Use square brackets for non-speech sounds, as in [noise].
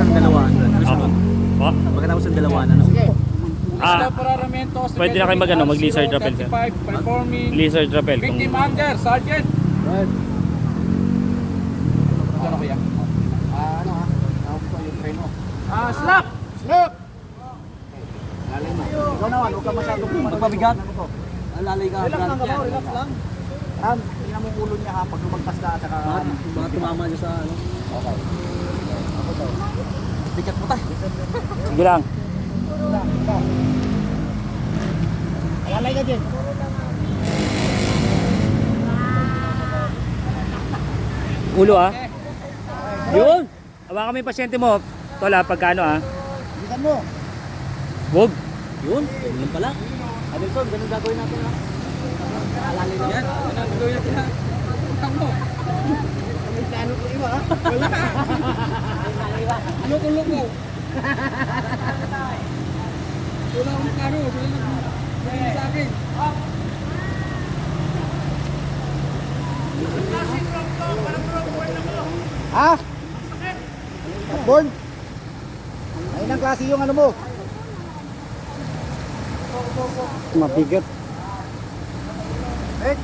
ng dalawa, ano? Ano Ako. Po? Pagkatapos ng dalawa, ano? Sige. Ah, pwede na kayo mag ano, mag lizard rappel sir. Performing Lizard rappel. Kung, victim under, sergeant. Right. Ano kuya? Ah, ano ha? Tawag ko yung train mo. Ah, slap! Slip! Lalay mo. Ikaw naman, huwag ka masyadong Magpabigat. Ano to? Alalay ka, Relax lang ka relax lang. Ram, tingnan mo ulo niya ha, pag lumagpas ka, saka Baka, ano. baka tumama niya sa ano. Okay. Bigat mo tayo. sige lang. Lalay ka din. Ulo ah. Yun. Mo yung pasyente mo. Tola, pagkano ah. Bilisan mo. Wog. Yun, lang pala. Adelson, ganun gagawin natin ha. Alalay lang. Yan, ano ang gawin natin ha? Utang mo. [laughs] May plano ko iba ha. [laughs] Loko-loko. Wala akong karo. Nag- naging sa akin. Ha? Born? Ayun ang klase yung ano mo. Mabigat. Eh,